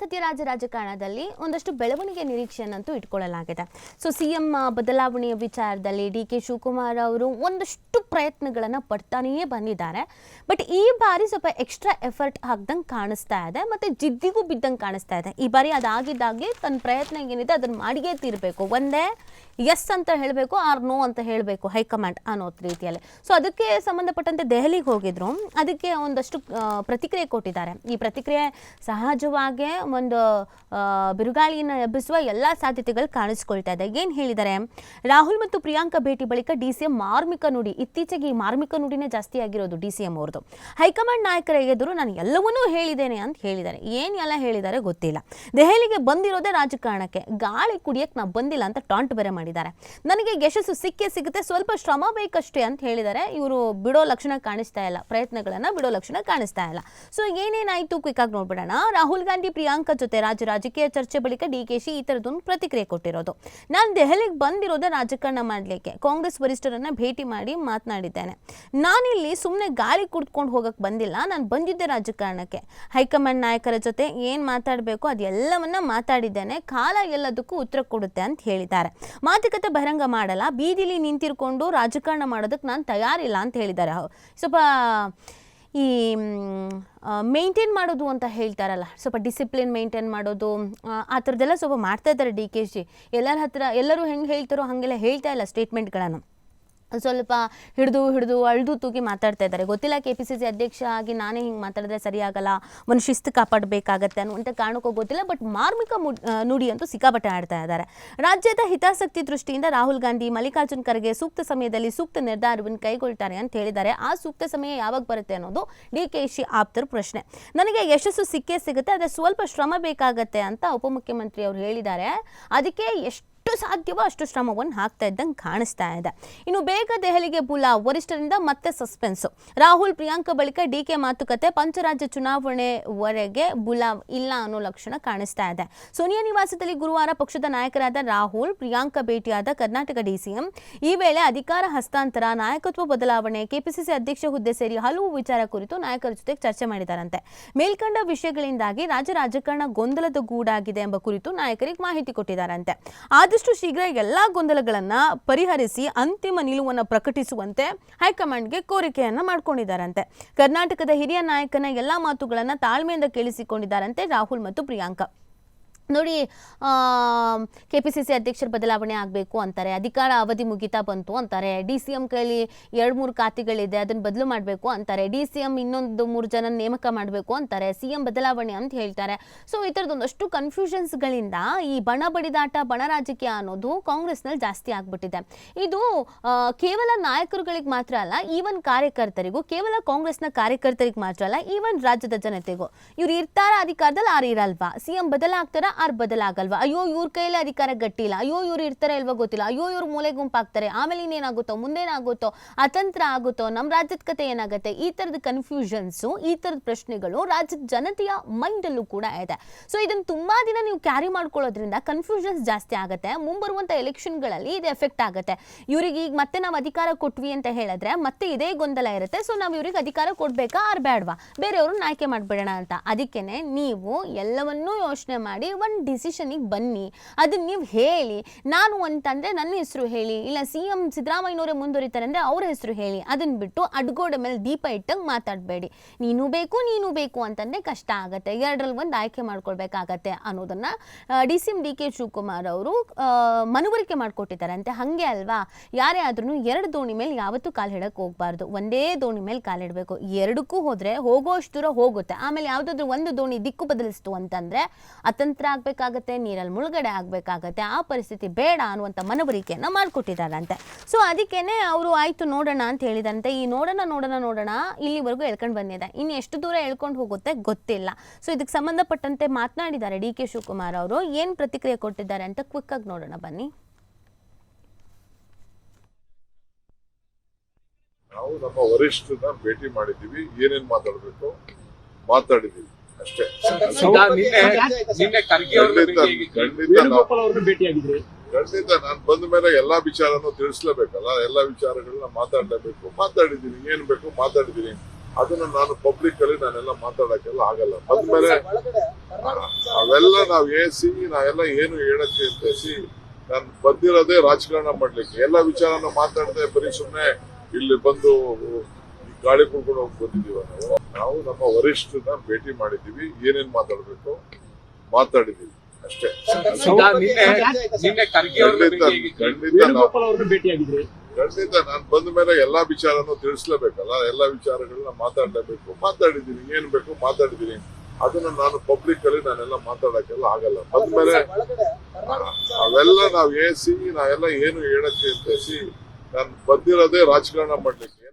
ಸದ್ಯ ರಾಜ್ಯ ರಾಜಕಾರಣದಲ್ಲಿ ಒಂದಷ್ಟು ಬೆಳವಣಿಗೆ ನಿರೀಕ್ಷೆಯನ್ನಂತೂ ಇಟ್ಕೊಳ್ಳಲಾಗಿದೆ. ಸೊ ಸಿ ಎಂ ಬದಲಾವಣೆಯ ವಿಚಾರದಲ್ಲಿ ಡಿ ಕೆ ಶಿವಕುಮಾರ್ ಅವರು ಒಂದಷ್ಟು ಪ್ರಯತ್ನಗಳನ್ನು ಪಡ್ತಾನೆಯೇ ಬಂದಿದ್ದಾರೆ. ಬಟ್ ಈ ಬಾರಿ ಸ್ವಲ್ಪ ಎಕ್ಸ್ಟ್ರಾ ಎಫರ್ಟ್ ಹಾಕ್ದಂಗೆ ಕಾಣಿಸ್ತಾ ಇದೆ ಮತ್ತು ಜಿದ್ದಿಗೂ ಬಿದ್ದಂಗೆ ಕಾಣಿಸ್ತಾ ಇದೆ. ಈ ಬಾರಿ ಅದಾಗಿದ್ದಾಗಲಿ ತನ್ನ ಪ್ರಯತ್ನ ಏನಿದೆ ಅದನ್ನು ಮಾಡಿಯೇ ತೀರಬೇಕು. ಒಂದೇ ಎಸ್ ಅಂತ ಹೇಳಬೇಕು, ಆರ್ ನೋ ಅಂತ ಹೇಳಬೇಕು ಹೈಕಮಾಂಡ್ ಅನ್ನೋ ರೀತಿಯಲ್ಲಿ. ಸೊ ಅದಕ್ಕೆ ಸಂಬಂಧಪಟ್ಟಂತೆ ದೆಹಲಿಗೆ ಹೋಗಿದ್ರು. ಅದಕ್ಕೆ ಒಂದಷ್ಟು ಪ್ರತಿಕ್ರಿಯೆ ಕೊಟ್ಟಿದ್ದಾರೆ. ಈ ಪ್ರತಿಕ್ರಿಯೆ ಸಹಜವಾಗೇ ಒಂದು ಬಿರುಗಾಳಿಯನ್ನ ಎಬ್ಬಿಸುವ ಎಲ್ಲ ಸಾಧ್ಯತೆಗಳು ಕಾಣಿಸ್ಕೊಳ್ತಾ ಇದೆ. ಏನು ಹೇಳಿದ್ದಾರೆ ರಾಹುಲ್ ಮತ್ತು ಪ್ರಿಯಾಂಕಾ ಭೇಟಿ ಬಳಿಕ ಡಿ ಸಿ ಮಾರ್ಮಿಕ ನುಡಿ, ಇತ್ತೀಚೆಗೆ ಈ ಮಾರ್ಮಿಕ ನುಡಿನೇ ಜಾಸ್ತಿ ಆಗಿರೋದು ಡಿ ಸಿ ಎಂ ಅವ್ರದ್ದು. ಹೈಕಮಾಂಡ್ ನಾಯಕರ ಎದುರು ನಾನು ಎಲ್ಲವನ್ನೂ ಹೇಳಿದ್ದೇನೆ ಅಂತ ಹೇಳಿದ್ದಾರೆ ಏನು ಎಲ್ಲ ಹೇಳಿದ್ದಾರೆ ಗೊತ್ತಿಲ್ಲ. ದೆಹಲಿಗೆ ಬಂದಿರೋದೇ ರಾಜಕಾರಣಕ್ಕೆ. ಗಾಳಿ ಕುಡಿಯಕ್ಕೆ ನಾವು ಬಂದಿಲ್ಲ ಅಂತ ಟಾಂಟ್ ಬೇರೆ ಮಾಡಿದ್ದಾರೆ. ನನಗೆ ಯಶಸ್ಸು ಸಿಕ್ಕೇ ಸಿಗುತ್ತೆ, ಸ್ವಲ್ಪ ಶ್ರಮ ಬೇಕಷ್ಟೇ ಅಂತ ಹೇಳಿದ್ದಾರೆ ಇವರು ಬಿಡೋ ಲಕ್ಷಣ ಕಾಣಿಸ್ತಾ ಇಲ್ಲ. ಪ್ರಯತ್ನಗಳನ್ನು ಬಿಡೋ ಲಕ್ಷಣ ಕಾಣಿಸ್ತಾ ಇಲ್ಲ. ಸೊ ಏನೇನಾಯಿತು ಕ್ವಿಕ್ ಆಗಿ ನೋಡ್ಬಿಡೋಣ. ರಾಹುಲ್ ಗಾಂಧಿ ಜೊತೆ ರಾಜ್ಯ ರಾಜಕೀಯ ಚರ್ಚೆ ಬಳಿಕ ಡಿ ಕೆ ಶಿ ಈ ಥರದೊಂದು ಪ್ರತಿಕ್ರಿಯೆ ಕೊಟ್ಟಿರೋದು. ನಾನು ದೆಹಲಿಗೆ ಬಂದಿರೋದೇ ರಾಜಕಾರಣ ಮಾಡಲಿಕ್ಕೆ. ಕಾಂಗ್ರೆಸ್ ವರಿಷ್ಠರನ್ನ ಭೇಟಿ ಮಾಡಿ ಮಾತನಾಡಿದ್ದೇನೆ. ನಾನಿಲ್ಲಿ ಸುಮ್ಮನೆ ಗಾಳಿ ಕುಡ್ಕೊಂಡು ಹೋಗಕ್ಕೆ ಬಂದಿಲ್ಲ. ನಾನು ಬಂದಿದ್ದೆ ರಾಜಕಾರಣಕ್ಕೆ. ಹೈಕಮಾಂಡ್ ನಾಯಕರ ಜೊತೆ ಏನು ಮಾತಾಡಬೇಕು ಅದೆಲ್ಲವನ್ನ ಮಾತಾಡಿದ್ದೇನೆ. ಕಾಲ ಎಲ್ಲದಕ್ಕೂ ಉತ್ತರ ಕೊಡುತ್ತೆ ಅಂತ ಹೇಳಿದ್ದಾರೆ. ಮಾತುಕತೆ ಬಹಿರಂಗ ಮಾಡಲ್ಲ. ಬೀದಿಲಿ ನಿಂತಿರ್ಕೊಂಡು ರಾಜಕಾರಣ ಮಾಡೋದಕ್ಕೆ ನಾನು ತಯಾರಿಲ್ಲ ಅಂತ ಹೇಳಿದ್ದಾರೆ. ಸ್ವಲ್ಪ ಈ ಮೇಂಟೈನ್ ಮಾಡೋದು ಅಂತ ಹೇಳ್ತಾರಲ್ಲ. ಸ್ವಲ್ಪ ಡಿಸಿಪ್ಲಿನ್ ಮೇಂಟೈನ್ ಮಾಡೋದು ಆ, ಥರದ್ದೆಲ್ಲ ಸ್ವಲ್ಪ ಮಾಡ್ತಾ ಇದ್ದಾರೆ ಡಿ ಕೆ ಜಿ ಎಲ್ಲರ ಹತ್ರ ಎಲ್ಲರೂ ಹೆಂಗೆ ಹೇಳ್ತಾರೋ ಹಾಗೆಲ್ಲ ಹೇಳ್ತಾ ಇಲ್ಲ ಸ್ಟೇಟ್ಮೆಂಟ್ಗಳನ್ನು ಸ್ವಲ್ಪ ಹಿಡಿದು ಹಿಡಿದು ಅಳ್ದು ತೂಗಿ ಮಾತಾಡ್ತಾ ಇದ್ದಾರೆ. ಗೊತ್ತಿಲ್ಲ ಕೆ ಪಿ ಸಿ ಸಿ ಅಧ್ಯಕ್ಷ ಆಗಿ ನಾನೇ ಹಿಂಗೆ ಮಾತಾಡಿದ್ರೆ ಸರಿಯಾಗಲ್ಲ ಒಂದು ಶಿಸ್ತು ಕಾಪಾಡಬೇಕಾಗತ್ತೆ ಅನ್ನುವಂಥ ಕಾರಣಕ್ಕೂ ಗೊತ್ತಿಲ್ಲ ಬಟ್ ಮಾರ್ಮಿಕ ನುಡಿ ಅಂತೂ ಸಿಕ್ಕಾಪಟ್ಟೆ ಆಡ್ತಾ ಇದ್ದಾರೆ. ರಾಜ್ಯದ ಹಿತಾಸಕ್ತಿ ದೃಷ್ಟಿಯಿಂದ ರಾಹುಲ್ ಗಾಂಧಿ, ಮಲ್ಲಿಕಾರ್ಜುನ್ ಖರ್ಗೆ ಸೂಕ್ತ ಸಮಯದಲ್ಲಿ ಸೂಕ್ತ ನಿರ್ಧಾರವನ್ನು ಕೈಗೊಳ್ತಾರೆ ಅಂತ ಹೇಳಿದ್ದಾರೆ. ಆ ಸೂಕ್ತ ಸಮಯ ಯಾವಾಗ ಬರುತ್ತೆ ಅನ್ನೋದು ಡಿ ಕೆ ಶಿ ಆಪ್ತರ ಪ್ರಶ್ನೆ. ನನಗೆ ಯಶಸ್ಸು ಸಿಕ್ಕೇ ಸಿಗುತ್ತೆ ಆದರೆ ಸ್ವಲ್ಪ ಶ್ರಮ ಬೇಕಾಗತ್ತೆ ಅಂತ ಉಪಮುಖ್ಯಮಂತ್ರಿ ಅವರು ಹೇಳಿದ್ದಾರೆ. ಅದಕ್ಕೆ ಎಷ್ಟು ಸಾಧ್ಯವೋ ಅಷ್ಟು ಶ್ರಮವನ್ನು ಹಾಕ್ತಾ ಇದ್ದಂಗೆ ಕಾಣಿಸ್ತಾ ಇದೆ. ಇನ್ನು ಬೇಗ ದೆಹಲಿಗೆ ಬುಲ ವರಿಷ್ಠರಿಂದ ಮತ್ತೆ ಸಸ್ಪೆನ್ಸು. ರಾಹುಲ್, ಪ್ರಿಯಾಂಕಾ ಬಳಿಕ ಡಿ ಕೆ ಮಾತುಕತೆ, ಪಂಚರಾಜ್ಯ ಚುನಾವಣೆವರೆಗೆ ಬುಲಾವ್ ಇಲ್ಲ ಅನ್ನೋ ಲಕ್ಷಣ ಕಾಣಿಸ್ತಾ ಇದೆ. ಸೋನಿಯಾ ನಿವಾಸದಲ್ಲಿ ಗುರುವಾರ ಪಕ್ಷದ ನಾಯಕರಾದ ರಾಹುಲ್, ಪ್ರಿಯಾಂಕಾ ಭೇಟಿಯಾದ ಕರ್ನಾಟಕ ಡಿಸಿಎಂ ಈ ವೇಳೆ ಅಧಿಕಾರ ಹಸ್ತಾಂತರ, ನಾಯಕತ್ವ ಬದಲಾವಣೆ, ಕೆಪಿಸಿಸಿ ಅಧ್ಯಕ್ಷ ಹುದ್ದೆ ಸೇರಿ ಹಲವು ವಿಚಾರ ಕುರಿತು ನಾಯಕರ ಜೊತೆ ಚರ್ಚೆ ಮಾಡಿದಾರಂತೆ. ಮೇಲ್ಕಂಡ ವಿಷಯಗಳಿಂದಾಗಿ ರಾಜ್ಯ ರಾಜಕಾರಣ ಗೊಂದಲದ ಗೂಡಾಗಿದೆ ಎಂಬ ಕುರಿತು ನಾಯಕರಿಗೆ ಮಾಹಿತಿ ಕೊಟ್ಟಿದ್ದಾರಂತೆ ಆದಷ್ಟು ಶೀಘ್ರ ಎಲ್ಲ ಗೊಂದಲಗಳನ್ನು ಪರಿಹರಿಸಿ ಅಂತಿಮ ನಿಲುವನ್ನು ಪ್ರಕಟಿಸುವಂತೆ ಹೈಕಮಾಂಡ್ಗೆ ಕೋರಿಕೆಯನ್ನ ಮಾಡಿಕೊಂಡಿದ್ದಾರಂತೆ. ಕರ್ನಾಟಕದ ಹಿರಿಯ ನಾಯಕನ ಎಲ್ಲ ಮಾತುಗಳನ್ನು ತಾಳ್ಮೆಯಿಂದ ಕೇಳಿಸಿಕೊಂಡಿದ್ದಾರಂತೆ ರಾಹುಲ್ ಮತ್ತು ಪ್ರಿಯಾಂಕಾ. ನೋಡಿ ಕೆ ಪಿ ಸಿ ಸಿ ಅಧ್ಯಕ್ಷರ ಬದಲಾವಣೆ ಆಗಬೇಕು ಅಂತಾರೆ, ಅಧಿಕಾರ ಅವಧಿ ಮುಗಿತಾ ಬಂತು ಅಂತಾರೆ ಡಿ ಸಿ ಎಂ ಕೈಲಿ ಎರಡು ಮೂರು ಖಾತೆಗಳಿದೆ, ಅದನ್ನು ಬದಲು ಮಾಡಬೇಕು ಅಂತಾರೆ ಡಿ ಸಿ ಎಂ ಇನ್ನೊಂದು ಮೂರು ಜನ ನೇಮಕ ಮಾಡಬೇಕು ಅಂತಾರೆ ಸಿ ಎಂ ಬದಲಾವಣೆ ಅಂತ ಹೇಳ್ತಾರೆ. ಸೊ ಈ ಥರದೊಂದಷ್ಟು ಕನ್ಫ್ಯೂಷನ್ಸ್ಗಳಿಂದ ಈ ಬಣ ಬಡಿದಾಟ, ಬಣ ರಾಜಕೀಯ ಅನ್ನೋದು ಕಾಂಗ್ರೆಸ್ನಲ್ಲಿ ಜಾಸ್ತಿ ಆಗಿಬಿಟ್ಟಿದೆ. ಇದು ಕೇವಲ ನಾಯಕರುಗಳಿಗೆ ಮಾತ್ರ ಅಲ್ಲ ಈವನ್ ಕಾರ್ಯಕರ್ತರಿಗೂ, ಕೇವಲ ಕಾಂಗ್ರೆಸ್ನ ಕಾರ್ಯಕರ್ತರಿಗೆ ಮಾತ್ರ ಅಲ್ಲ ಈವನ್ ರಾಜ್ಯದ ಜನತೆಗೂ. ಇವ್ರು ಇರ್ತಾರ ಅಧಿಕಾರದಲ್ಲಿ, ಆರು ಇರಲ್ವಾ? ಸಿ ಎಂ ಬದಲಾಗ್ತಾರ? ಆರ್ ಬದಲಾಗಲ್ವಾ? ಅಯ್ಯೋ, ಇವ್ರ ಕೈಯಲ್ಲಿ ಅಧಿಕಾರ ಗಟ್ಟಿಲ್ಲ ಅಯ್ಯೋ, ಇವ್ರು ಇರ್ತಾರೆ ಅಲ್ವಾ ಗೊತ್ತಿಲ್ಲ. ಅಯ್ಯೋ, ಇವ್ರು ಮೂಲೆ ಗುಂಪಾಗ್ತಾರೆ. ಆಮೇಲೆ ಇನ್ನೇನಾಗುತ್ತೋ, ಮುಂದೇನಾಗುತ್ತೋ, ಅತಂತ್ರ ಆಗುತ್ತೋ ನಮ್ಮ ರಾಜ್ಯದ ಕತೆ ಏನಾಗುತ್ತೆ? ಈ ಥರದ ಕನ್ಫ್ಯೂಷನ್ಸು ಈ ಥರದ ಪ್ರಶ್ನೆಗಳು ರಾಜ್ಯದ ಜನತೆಯ ಮೈಂಡಲ್ಲೂ ಕೂಡ ಇದೆ. ಸೊ ಇದನ್ನು ತುಂಬಾ ದಿನ ನೀವು ಕ್ಯಾರಿ ಮಾಡ್ಕೊಳ್ಳೋದ್ರಿಂದ ಕನ್ಫ್ಯೂಷನ್ಸ್ ಜಾಸ್ತಿ ಆಗುತ್ತೆ. ಮುಂಬರುವಂಥ ಎಲೆಕ್ಷನ್ಗಳಲ್ಲಿ ಇದು ಎಫೆಕ್ಟ್ ಆಗುತ್ತೆ. ಇವರಿಗೆ ಈಗ ಮತ್ತೆ ನಾವು ಅಧಿಕಾರ ಕೊಟ್ವಿ ಅಂತ ಹೇಳಿದ್ರೆ ಮತ್ತೆ ಇದೇ ಗೊಂದಲ ಇರುತ್ತೆ. ಸೊ ನಾವು ಇವ್ರಿಗೆ ಅಧಿಕಾರ ಕೊಡ್ಬೇಕಾ ಆರ್ ಬೇಡವಾ ಬೇರೆಯವ್ರನ್ನ ಆಯ್ಕೆ ಮಾಡ್ಬಿಡೋಣ ಅಂತ. ಅದಕ್ಕೇನೆ ನೀವು ಎಲ್ಲವನ್ನೂ ಯೋಚನೆ ಮಾಡಿ ಒಂದು ಡಿಸಿಷನಿಗೆ ಬನ್ನಿ. ಅದನ್ನ ನೀವು ಹೇಳಿ. ನಾನು ಅಂತಂದರೆ ನನ್ನ ಹೆಸರು ಹೇಳಿ. ಇಲ್ಲ ಸಿ ಎಂ ಸಿದ್ದರಾಮಯ್ಯನವರೇ ಮುಂದುವರಿತಾರೆ ಅಂದರೆ ಅವ್ರ ಹೆಸರು ಹೇಳಿ. ಅದನ್ನು ಬಿಟ್ಟು ಅಡ್ಗೋಡೆ ಮೇಲೆ ದೀಪ ಇಟ್ಟಂಗೆ ಮಾತಾಡಬೇಡಿ. ನೀನು ಬೇಕು ನೀನು ಬೇಕು ಅಂತಂದರೆ ಕಷ್ಟ ಆಗುತ್ತೆ. ಎರಡರಲ್ಲಿ ಒಂದು ಆಯ್ಕೆ ಮಾಡ್ಕೊಳ್ಬೇಕಾಗತ್ತೆ ಅನ್ನೋದನ್ನ D C M D K Shivakumar ಅವರು ಮನವರಿಕೆ ಮಾಡಿಕೊಟ್ಟಿದ್ದಾರೆ ಅಂತೆ. ಹಾಗೆ ಅಲ್ವಾ? ಯಾರೇ ಆದ್ರೂ ಎರಡು ದೋಣಿ ಮೇಲೆ ಯಾವತ್ತೂ ಕಾಲು ಹಿಡಕ್ಕೆ ಹೋಗಬಾರ್ದು. ಒಂದೇ ದೋಣಿ ಮೇಲೆ ಕಾಲಿಡಬೇಕು ಎರಡಕ್ಕೂ ಹೋದ್ರೆ ಹೋಗೋಷ್ಟು ದೂರ ಹೋಗುತ್ತೆ. ಆಮೇಲೆ ಯಾವುದಾದ್ರೂ ಒಂದು ದೋಣಿ ದಿಕ್ಕು ಬದಲಿಸ್ತು ಅಂತಂದರೆ ಅತಂತ್ರ ಆಗ್ಬೇಕಾಗತ್ತೆ, ನೀರಲ್ಲಿ ಮುಳುಗಡೆ ಆಗಬೇಕಾಗತ್ತೆ, ಆ ಪರಿಸ್ಥಿತಿ ಬೇಡ ಅನ್ನುವಂಥ ಮನವರಿಕೆಯನ್ನ ಮಾಡಿಕೊಟ್ಟಿದ್ದಾರಂತೆ. ಸೊ ಅದಕ್ಕೇನೆ ಅವರು ಆಯ್ತು ನೋಡೋಣ ಅಂತ ಹೇಳಿದಂತೆ, ಈ ನೋಡೋಣ ನೋಡೋಣ ನೋಡೋಣ ಇಲ್ಲಿವರೆಗೂ ಎಳ್ಕೊಂಡು ಬಂದಿದೆ. ಇನ್ನು ಎಷ್ಟು ದೂರ ಎಳ್ಕೊಂಡು ಹೋಗುತ್ತೆ ಗೊತ್ತಿಲ್ಲ. ಸೊ ಇದಕ್ಕೆ ಸಂಬಂಧಪಟ್ಟಂತೆ ಮಾತನಾಡಿದ್ದಾರೆ ಡಿ ಕೆ ಶಿವಕುಮಾರ್ ಅವರು. ಏನು ಪ್ರತಿಕ್ರಿಯೆ ಕೊಟ್ಟಿದ್ದಾರೆ ಅಂತ ಕ್ವಿಕ್ ಆಗಿ ನೋಡೋಣ ಬನ್ನಿ. ನಾವು ನಮ್ಮ ವರಿಷ್ಠರನ್ನ ಭೇಟಿ ಮಾಡಿದ್ದೀವಿ. ಏನೇನ್ ಮಾತಾಡಬೇಕು? ಮಾತಾಡಿದೀವಿ ಅಷ್ಟೇ. ನಿನ್ನೆ ನಿನ್ನೆ ಖರ್ಗೆ ಅವ್ರನ್ನ ಖಂಡಿತ ಭೇಟಿಯಾಗಿದ್ರಿ? ನಾನು ಬಂದ ಮೇಲೆ ಎಲ್ಲಾ ವಿಚಾರನೂ ತಿಳಿಸ್ಲೇಬೇಕಲ್ಲ? ಎಲ್ಲಾ ವಿಚಾರಗಳನ್ನ ಮಾತಾಡ್ಲೇಬೇಕು. ಮಾತಾಡಿದೀನಿ ಏನ್ ಬೇಕು ಮಾತಾಡಿದೀನಿ ಅದನ್ನ ನಾನು ಪಬ್ಲಿಕ್ ಅಲ್ಲಿ ನಾನೆಲ್ಲ ಮಾತಾಡಕ್ಕೆಲ್ಲ ಆಗಲ್ಲ. ಬಂದ ಮೇಲೆ ಅವೆಲ್ಲ ನಾವ್ ಏಸಿ ನಾವೆಲ್ಲ ಏನು ಹೇಳಕ್ಕೆ ಅಂತೇಸಿ ನಾನು ಬಂದಿರೋದೇ ರಾಜಕಾರಣ ಮಾಡ್ಲಿಕ್ಕೆ. ಎಲ್ಲ ವಿಚಾರನ ಮಾತಾಡದೆ ಬರೀ ಸುಮ್ಮನೆ ಇಲ್ಲಿ ಬಂದು ಗಾಳಿ ಕುಡ್ಕೊಂಡು ಹೋಗಿ ಬಂದಿದೀವ ನಾವು ನಾವು ನಮ್ಮ ವರಿಷ್ಠರನ್ನ ಭೇಟಿ ಮಾಡಿದ್ದೀವಿ. ಏನೇನ್ ಮಾತಾಡ್ಬೇಕು? ಮಾತಾಡಿದೀವಿ ಅಷ್ಟೇ. ಖಂಡಿತ ನಾನು ಬಂದ ಮೇಲೆ ಎಲ್ಲಾ ವಿಚಾರನೂ ತಿಳಿಸ್ಲೇಬೇಕಲ್ಲ? ಎಲ್ಲಾ ವಿಚಾರಗಳನ್ನ ಮಾತಾಡಲೇಬೇಕು. ಮಾತಾಡಿದೀನಿ ಏನ್ ಬೇಕು ಮಾತಾಡಿದೀನಿ ಅದನ್ನ ನಾನು ಪಬ್ಲಿಕ್ ಅಲ್ಲಿ ನಾನೆಲ್ಲ ಮಾತಾಡಕ್ಕೆಲ್ಲ ಆಗಲ್ಲ. ಬಂದ್ಮೇಲೆ ಅವೆಲ್ಲ ನಾವ್ ಏಸಿ ನಾವೆಲ್ಲ ಏನು ಹೇಳಕ್ಕೆ ಅಂತ ನಾನು ಬಂದಿರೋದೇ ರಾಜಕಾರಣ ಮಾಡ್ಲಿಕ್ಕೆ.